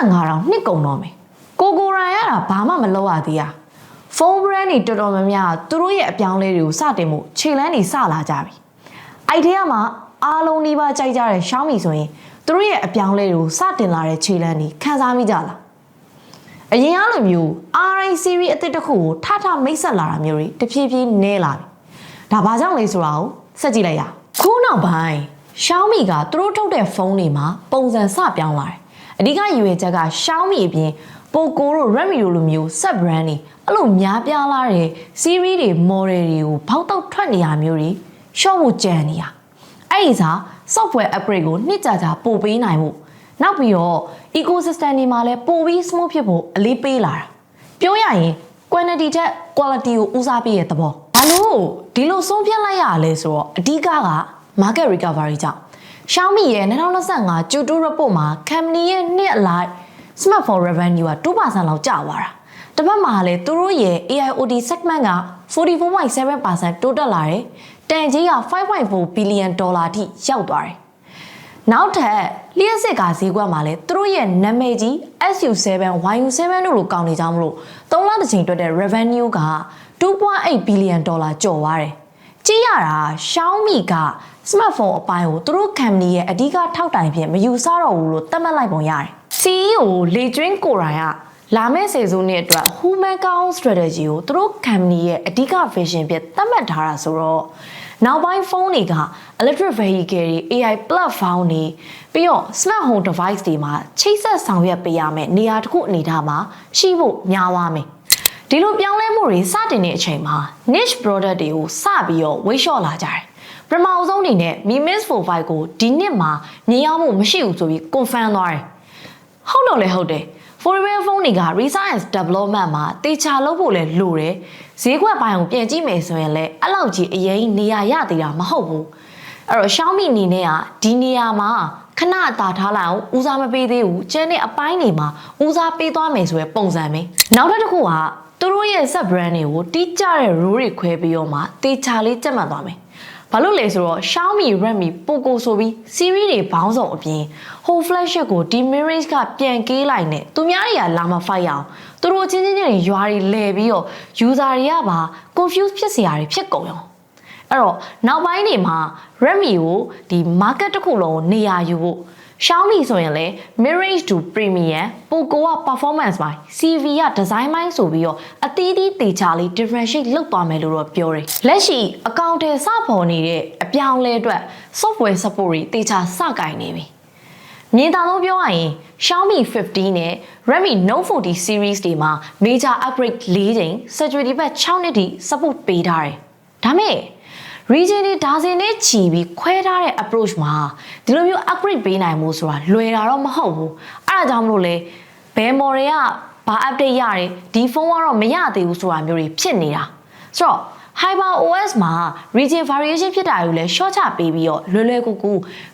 85တောင်နှစ်ကုန်တော့မယ်ကိုကိုရိုင်းရတာဘာမှမလုပ်ရသေးတာဖုန်း brand တွေတော်တော်များများကသူတို့ရဲ့အပြောင်းအလဲတွေကိုစတင်မှုခြေလန်းတွေစလာကြပြီအဲ့ဒီကမှအားလုံးဒီပါကြိုက်ကြတဲ့ Xiaomi ဆိုရင်သူတို့ရဲ့အပြောင်းအလဲတွေကိုစတင်လာတဲ့ခြေလန်းတွေခန်းစားမိကြလားအရင်အားလိုမျိုး RI series အသစ်တစ်ခုကိုထထမိတ်ဆက်လာတာမျိုးတွေတဖြည်းဖြည်းနည်းလာပြီဒါဘာကြောင့်လဲဆိုတာကိုစက်ကြည့်လိုက်ရအောင်ခုနောက်ပိုင်း Xiaomi ကသူတို့ထုတ်တဲ့ဖုန်းတွေမှာပုံစံစပြောင်းလာတယ် အဓိကရွေချက်က Xiaomi အပြင် Poco တို့ Redmi တို့လိုမျိုး sub brand တွေအဲ့လိုများပြားလာတဲ့ series တွေ model တွေကိုဘောက်တော့ထွက်နေရမျိုးတွေရှော့ဖို့ကြံနေရအဲ့ဒီစား software upgrade ကိုနှစ်ကြာကြာပို့ပေးနိုင်မှုနောက်ပြီးတော့ ecosystem တွေမှာလည်းပိုပြီး smooth ဖြစ်ဖို့အလေးပေးလာတာပြောရရင် quantity ထက် quality ကိုဦးစားပေးတဲ့သဘောဘာလို့ဒီလိုဆုံးဖြတ်လိုက်ရလဲဆိုတော့အဓိကက market recovery ကြောင့် Xiaomi ရဲ့2025 Q2 report မှာ company ရဲ့နှစ်အလိုက် smartphone revenue က2%လောက်ကျသွားတာ။တစ်ပတ်မှာလည်းသူတို့ရဲ့ AIoT segment က44.7%တိုးတက်လာတယ်။တန်ကြီးက5.4 billion ဒေါ်လာထိရောက်သွားတယ်။နောက်ထပ်လျှက်စစ်ကားဈေးကွက်မှာလည်းသူတို့ရဲ့နာမည်ကြီး SU7 YU7 တို့လိုကောင်းနေကြမလို့3လတစ်ချိန်တွက်တဲ့ revenue က2.8 billion ဒေါ်လာကျော်သွားတယ်။ကြည့်ရတာ Xiaomi က smartphone အပိုင်းကိုသူတို့ company ရဲ့အဓိကထောက်တိုင်ဖြစ်မယူဆတော့ဘူးလို့သတ်မှတ်လိုက်ပုံရတယ်။ CEO လေကျွင်းကိုရိုင်ကလာမယ့်စေစုနှစ်အတွက် human count strategy ကိုသူတို့ company ရဲ့အဓိက vision ဖြစ်သတ်မှတ်ထားတာဆိုတော့နောက်ပိုင်းဖုန်းတွေက electric vehicle တွေ AI platform တွေပြီးတော့ smart home device တွေမှာချိတ်ဆက်ဆောင်ရွက်ပေးရမယ်နေရာတစ်ခုအနေထားမှာရှိဖို့များသွားမယ်ဒီလိုပြောင်းလဲမှုတွေစတင်တဲ့အချိန်မှာ niche product တွေကိုစပြီးတော့ဝိတ်လျှော့လာကြတယ် ပထမအဆုံးအနေနဲ့ Mi Mix 45ကိုဒီနှစ်မှာမြင်ရမှုမရှိဘူးဆိုပြီး confirm သွားတယ်ဟုတ်တော့လည်းဟုတ်တယ် forever phone တွေက research development မှာတေချာလုပ်ဖို့လည်းလိုတယ်ဈေးကွက်ပိုင်းကိုပြန်ကြည့်မယ်ဆိုရင်လည်းအဲ့လောက်ကြီးအရင်နေရာရသေးတာမဟုတ်ဘူးအဲ့တော့ Xiaomi အနေနဲ့ကဒီနေရာမှာခဏအသာထားလိုက်အောင်ဦးစားမပေးသေးဘူးကျန်တဲ့အပိုင်းတွေမှာဦးစားပေးသွားမယ်ဆိုရယ်ပုံစံပဲနောက်တစ်ခုကသူတို့ရဲ့ sub brand တွေကိုတိကျတဲ့ rule တွေခွဲပြီးတော့မှတေချာလေးကြက်မှတ်သွားမယ် ဘာလို့လဲဆိုတော့ Xiaomi Redmi Poco ဆိုပြီး series တွေဘောင်းဆောင်အပြင်ဟို flagship ကိုဒီ mirage ကပြန်ကေးလိုက်နဲ့သူများတွေကလာမ fight အောင်သူတို့ချင်းချင်းချင်းတွေရွာတွေလဲပြီးတော့ user တွေကပါ confuse ဖြစ်စရာတွေဖြစ်ကုန်ရော အဲ့တော့နောက်ပိုင်းတွေမှာ Redmi ကိုဒီ market တစ်ခုလုံးကိုနေရာယူဖို့ Xiaomi ဆိုရင်လည်း Mirage 2 Premium Poco က performance ပိုင်း CV က design ပိုင်းဆိုပြီးတော့အသီးသီးတေချာလေး differentiate လုပ်သွားမယ်လို့တော့ပြောတယ်။လက်ရှိအကောင့်ထဲစပေါ်နေတဲ့အပြောင်းလဲအတွက် software support တွေတေချာစကင်နေပြီ။မြင်သာဆုံးပြောရရင် Xiaomi 15နဲ့ Redmi Note 40 series တွေမှာ major upgrade ၄ချိန် security patch 6နှစ်ထိ support ပေးထားတယ်။ ဒါမဲ့ region တွေဒါစင်နဲ့ချီပြီးခွဲထားတဲ့ approach မှာဒီလိုမျိုး upgrade ပေးနိုင်မှုဆိုတာလွယ်တာတော့မဟုတ်ဘူးအဲ့ဒါကြောင့်မလို့လေဘယ် model ကဘာ update ရတယ်ဒီဖုန်းကတော့မရသေးဘူးဆိုတာမျိုးတွေဖြစ်နေတာဆိုတော့ Hyper OS မှာ region variation ဖြစ်တာကိုလည်း short ချပေးပြီးတော့လွယ်လွယ်ကူကူ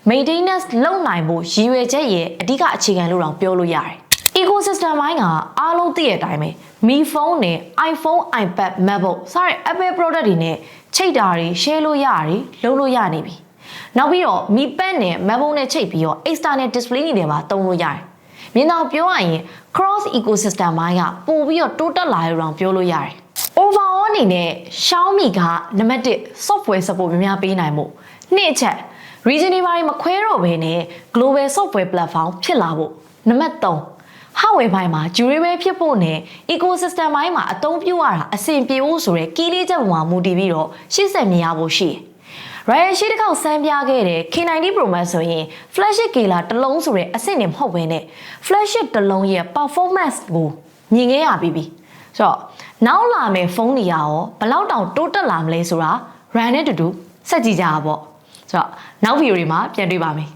maintenance လုပ်နိုင်ဖို့ရည်ရွယ်ချက်ရဲ့အဓိကအခြေခံလို့တော့ပြောလို့ရတယ် ecosystem ဘိုင်းကအားလုံးသိတဲ့အတိုင်းပဲ Mi phone နဲ့ iPhone, iPad, MacBook စတဲ့ Apple product တွေနဲ့ချိတ်တာတွေ share လို့ရတာတွေလုပ်လို့ရနေပြီ။နောက်ပြီးတော့ Mi Pad နဲ့ MacBook နဲ့ချိတ်ပြီးတော့ external display တွေပါသုံးလို့ရတယ်။မြင်တော့ပြောရရင် cross ecosystem ဘိုင်းကပို့ပြီးတော့တိုးတက်လာရအောင်ပြောလို့ရတယ်။ overall အနေနဲ့ Xiaomi ကနံပါတ်1 software support များများပေးနိုင်မှုနှစ်အချက် region တွေဘာတွေမခွဲတော့ဘဲနဲ့ global software platform ဖြစ်လာဖို့နံပါတ်3 hardware ဘိုင်းမှာ durable ဖြစ်ဖို့နဲ့ ecosystem ဘိုင်းမှာအသုံးပြုရတာအဆင်ပြေဖို့ဆိုတဲ့ key လေးချက်ပေါ်မှာမူတည်ပြီးတော့ရှေ့ဆက်မြင်ရဖို့ရှိတယ်။ Ryan ရှိတစ်ခေါက်စမ်းပြခဲ့တဲ့ K90 Pro Max ဆိုရင် flagship ကေလာတစ်လုံးဆိုတဲ့အဆင့်နဲ့မဟုတ်ဘဲနဲ့ flagship တစ်လုံးရဲ့ performance ကိုမြင်ခဲ့ရပြီးပြီ။ဆိုတော့နောက်လာမယ့်ဖုန်းတွေရောဘယ်လောက်တောင်တိုးတက်လာမလဲဆိုတာ Ryan နဲ့တူတူစက်ကြည့်ကြတာပေါ့။ဆိုတော့နောက်ဗီဒီယိုတွေမှာပြန်တွေ့ပါမယ်။